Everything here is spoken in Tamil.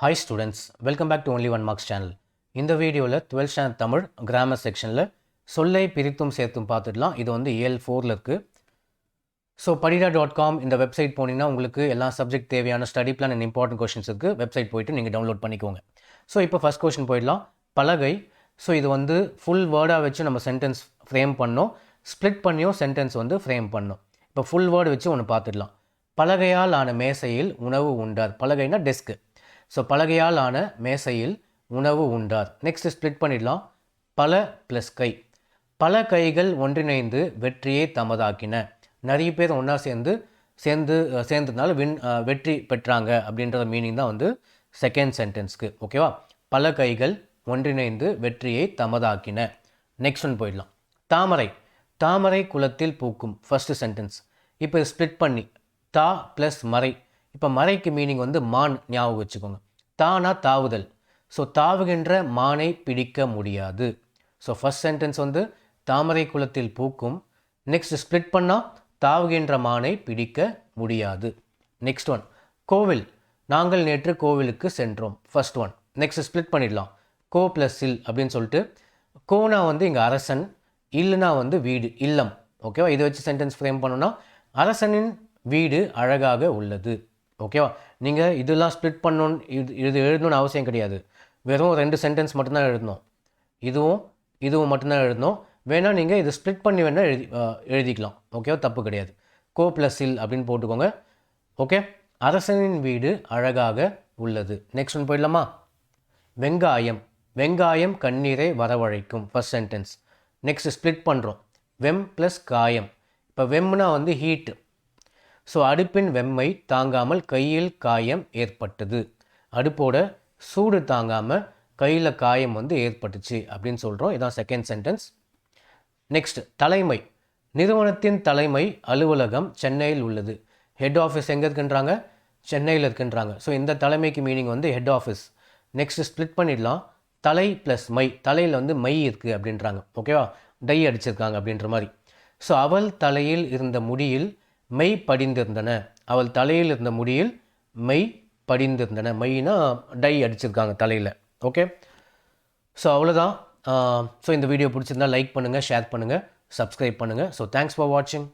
Hi students welcome back to only one marks channel இந்த வீடியோவில் டுவெல்த் ஸ்டாண்டர்ட் தமிழ் கிராமர் செக்ஷனில் சொல்லை பிரித்தும் சேர்த்தும் பார்த்துடலாம். இது வந்து ஏஎல் ஃபோரில் இருக்குது ஸோ படிடா டாட் காம் இந்த வெப்சைட் போனீங்கன்னா உங்களுக்கு எல்லா சப்ஜெக்ட் தேவையான study plan and important questions இருக்குது வெப்சைட் போயிட்டு நீங்கள் டவுன்லோட் பண்ணிக்கோங்க. ஸோ இப்போ ஃபஸ்ட் கொஷின் போயிடலாம். பலகை. ஸோ இது வந்து ஃபுல் வேர்டாக வச்சு நம்ம சென்டென்ஸ் ஃப்ரேம் பண்ணோம். ஸ்ப்ளிட் பண்ணியும் சென்டென்ஸ் வந்து ஃப்ரேம் பண்ணோம். இப்போ ஃபுல் வேர்டு வச்சு ஒன்று பார்த்துடலாம். பலகையால் ஆன மேசையில் உணவு உண்டார். பலகைனா டெஸ்க்கு ஸோ பலகையால் ஆன மேசையில் உணவு உண்டார். நெக்ஸ்ட் ஸ்ப்ளிட் பண்ணிடலாம். பல ப்ளஸ் கை. பல கைகள் ஒன்றிணைந்து வெற்றியை தமதாக்கின. நிறைய பேர் ஒன்றா சேர்ந்து சேர்ந்து சேர்ந்ததுனால வின் வெற்றி பெற்றாங்க அப்படின்ற மீனிங் தான் வந்து செகண்ட் சென்டென்ஸ்க்கு ஓகேவா பல கைகள் ஒன்றிணைந்து வெற்றியை தமதாக்கின. நெக்ஸ்ட் ஒன் போயிடலாம். தாமரை. தாமரை குளத்தில் பூக்கும். ஃபஸ்ட்டு சென்டென்ஸ் இப்போ ஸ்ப்ளிட் பண்ணி தா ப்ளஸ் மறை. இப்போ மறைக்கு மீனிங் வந்து மான் ஞாபகம் வச்சுக்கோங்க. தானா தாவுதல். ஸோ தாவுகின்ற மானை பிடிக்க முடியாது. ஸோ ஃபர்ஸ்ட் சென்டென்ஸ் வந்து தாமரை குளத்தில் பூக்கும். நெக்ஸ்ட் ஸ்ப்ளிட் பண்ணால் தாவுகின்ற மானை பிடிக்க முடியாது. நெக்ஸ்ட் ஒன் கோவில். நாங்கள் நேற்று கோவிலுக்கு சென்றோம். ஃபர்ஸ்ட் ஒன் நெக்ஸ்ட் ஸ்ப்ளிட் பண்ணிடலாம். கோ ப்ளஸ் இல் அப்படின்னு சொல்லிட்டு கோனா வந்து இங்கே அரசன் இல்லைனா வந்து வீடு இல்லம். ஓகேவா இதை வச்சு சென்டென்ஸ் ஃப்ரேம் பண்ணோன்னா அரசனின் வீடு அழகாக உள்ளது. ஓகேவா? நீங்கள் இதெல்லாம் ஸ்ப்ளிட் பண்ணணும் இது இது எழுதணும்னு அவசியம் கிடையாது. வெறும் ரெண்டு சென்டென்ஸ் மட்டும்தான் எழுதணும். இதுவும் இதுவும் மட்டும்தான் எழுதணும். வேணால் நீங்கள் இது ஸ்ப்ளிட் பண்ணி வேணால் எழுதி எழுதிக்கலாம். ஓகேவா? தப்பு கிடையாது. கோ ப்ளஸ் இல் அப்படின்னு போட்டுக்கோங்க. ஓகே? அரசனின் வீடு அழகாக உள்ளது. நெக்ஸ்ட் ஒன் போயிடலாமா? வெங்காயம். வெங்காயம் கண்ணீரை வரவழைக்கும். ஃபர்ஸ்ட் சென்டென்ஸ் நெக்ஸ்ட் ஸ்ப்ளிட் பண்ணுறோம் வெம் ப்ளஸ் காயம். இப்போ வெம்னா வந்து ஹீட்டு ஸோ அடுப்பின் வெம்மை தாங்காமல் கையில் காயம் ஏற்பட்டது. அடுப்போட சூடு தாங்காமல் கையில் காயம் வந்து ஏற்பட்டுச்சு அப்படின்னு சொல்கிறோம் இதான் செகண்ட் சென்டென்ஸ் நெக்ஸ்ட் தலைமை. நிறுவனத்தின் தலைமை அலுவலகம் சென்னையில் உள்ளது. ஹெட் ஆஃபீஸ் எங்கே இருக்குன்றாங்க? சென்னையில் இருக்குன்றாங்க. ஸோ இந்த தலைமைக்கு மீனிங் வந்து ஹெட் ஆஃபீஸ் நெக்ஸ்ட் ஸ்ப்ளிட் பண்ணிடலாம். தலை ப்ளஸ் மை. தலையில் வந்து மை இருக்குது அப்படின்றாங்க. ஓகேவா டை அடிச்சிருக்காங்க அப்படின்ற மாதிரி. ஸோ அவள் தலையில் இருந்த முடியில் மெய் படிந்திருந்தன. அவள் தலையில் இருந்த முடியில் மெய் படிந்திருந்தன. மெய்னா டை அடிச்சிருக்காங்க தலையில். ஓகே ஸோ அவ்வளோதான் ஸோ இந்த வீடியோ பிடிச்சிருந்தா லைக் பண்ணுங்கள் ஷேர் பண்ணுங்கள் சப்ஸ்கிரைப் பண்ணுங்கள் ஸோ தேங்க்ஸ் ஃபார் வாட்சிங்